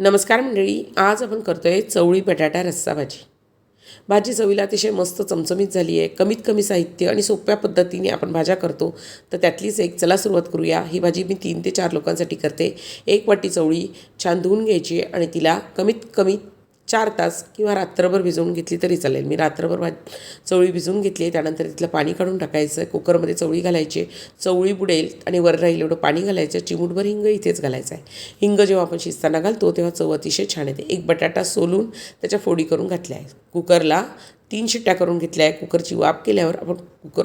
नमस्कार मंडळी आज आपण करतो आहे चवळी बटाटा रस्सा भाजी. भाजी चवीला अतिशय मस्त चमचमीत झाली आहे. कमीत कमी साहित्य आणि सोप्या पद्धतीने आपण भाज्या करतो. तर त्यातलीच एक चला सुरुवात करूया. ही भाजी मी तीन ते चार लोकांसाठी करते. एक वाटी चवळी छान धुवून घ्यायची आणि तिला कमीत कमी चार तास किंवा रात्रभर भिजवून घेतली तरी चालेल. मी रात्रभर भाज चवळी भिजवून घेतली आहे. त्यानंतर तिथलं पाणी काढून टाकायचं. कुकरमध्ये चवळी घालायची. चवळी बुडेल आणि वर राहील एवढं पाणी घालायचं. चिमूटभर हिंग इथेच घालायचं आहे. हिंग जेव्हा आपण शिजताना घालतो तेव्हा चव अतिशय छान येते. एक बटाटा सोलून त्याच्या फोडी करून घातल्या आहे कुकरला तीन शिट्ट्या करून घेतल्या आहे कुकरची वाफ केल्यावर आपण कुकर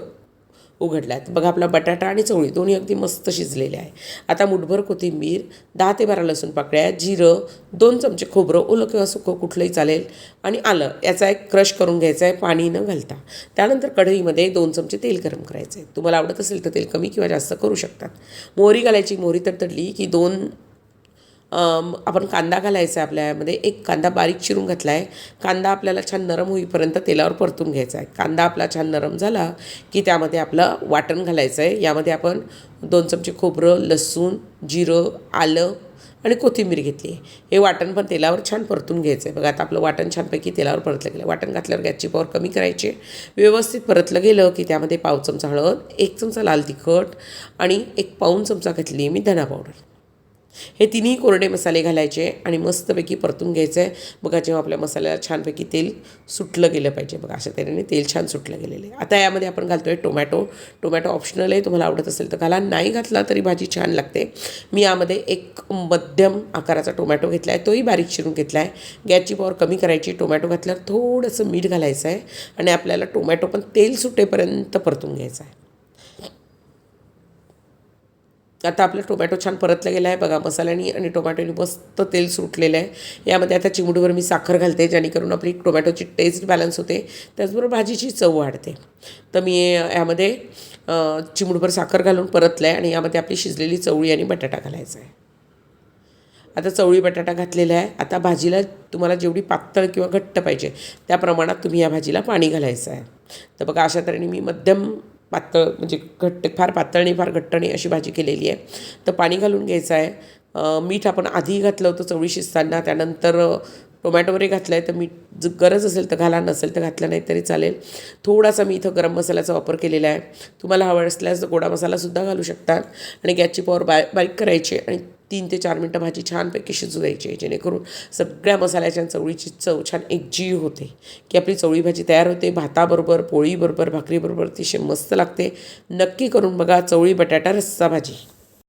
उघडला आहे बघा आपला बटाटा आणि चवळी दोन्ही अगदी मस्त शिजलेले आहे. आता मुठभर कोथिंबीर दहा ते बारा लसूण पाकळ्या जिरं दोन चमचे खोबरं ओलं किंवा सुकं कुठलंही चालेल आणि आलं याचा एक क्रश करून घ्यायचा आहे पाणी न घालता. त्यानंतर कढईमध्ये दोन चमचे तेल गरम करायचं. आहे तुम्हाला आवडत असेल तर तेल कमी किंवा जास्त करू शकतात. मोहरी घालायची मोहरी तडतडली की दोन आपण कांदा घालायचा आहे आपल्या यामध्ये एक कांदा बारीक चिरून घातला आहे कांदा आपल्याला छान नरम होईपर्यंत तेलावर परतून घ्यायचा आहे. कांदा आपला छान नरम झाला की त्यामध्ये आपलं वाटण घालायचं आहे. यामध्ये आपण दोन चमचे खोबरं लसूण जिरं आलं आणि कोथिंबीर घेतली. आहे हे वाटण पण तेलावर छान परतून घ्यायचं आहे. बघा आता आपलं वाटण छानपैकी तेलावर परतलं गेलं. वाटण घातल्यावर गॅसची पॉवर कमी करायची. व्यवस्थित परतलं गेलं की त्यामध्ये पाव चमचा हळद एक चमचा लाल तिखट आणि एक पाऊन चमचा घातली मी धना पावडर. हे तिन्ही कोरडे मसाले घालायचे आणि मस्तपैकी परतून घ्यायचं आहे बघा जेव्हा आपल्या मसाल्याला छानपैकी तेल सुटलं गेलं पाहिजे. बघा अशा तऱ्हेने तेल छान सुटलं गेलेलं आहे. आता यामध्ये आपण घालतो आहे टोमॅटो. टोमॅटो ऑप्शनल आहे. तुम्हाला आवडत असेल तर घाला. नाही घातला तरी भाजी छान लागते. मी यामध्ये एक मध्यम आकाराचा टोमॅटो घेतला आहे तोही बारीक चिरून घेतला आहे गॅसची पॉवर कमी करायची. टोमॅटो घातल्यावर थोडंसं मीठ घालायचं आहे आणि आपल्याला टोमॅटो पण तेल सुटेपर्यंत परतून घ्यायचं आहे आता आपलं टोमॅटो छान परतलं गेलं आहे. बघा मसाल्यानी आणि टोमॅटोनी मस्त तेल सुटलेलं आहे. यामध्ये आता चिमूटभर मी साखर घालते जेणेकरून आपली टोमॅटोची टेस्ट बॅलन्स होते. त्याचबरोबर भाजीची चव वाढते. तर मी यामध्ये अ, साखर घालून परतलं आहे आणि यामध्ये आपली शिजलेली चवळी आणि बटाटा घालायचा आहे. आता चवळी बटाटा घातलेला आहे. आता भाजीला तुम्हाला जेवढी पातळ किंवा घट्ट पाहिजे त्या प्रमाणात तुम्ही या भाजीला पाणी घालायचं आहे. तर बघा अशा तऱ्हेने मी मध्यम पातळ म्हणजे घट्ट फार पातळ नाही फार घट्ट नाही अशी भाजी केलेली आहे. तर पाणी घालून घ्यायचं आहे. मीठ आपण आधी घातलं होतं चवळी शिजताना त्यानंतर टोमॅटो टोमॅटोवरही घातलं आहे तर मीठ जर गरज असेल तर घाला नसेल तर घातलं नाही तरी चालेल. थोडासा मी इथं गरम मसाल्याचा वापर केलेला आहे. तुम्हाला हवं असल्यास गोडा मसालासुद्धा घालू शकता. आणि गॅसची पॉवर बाय बारीक करायची आणि तीन ते चार मिनटं भाजी छानपैकी शिजू द्यायची जेणेकरून सगळ्या मसाल्याच्या चवळीची चव छान एकजीव होते. की आपली चवळी भाजी तयार होते भाताबरोबर पोळीबरोबर भाकरीबरोबर अतिशय मस्त लागते. नक्की करून बघा चवळी बटाटा रस्सा भाजी.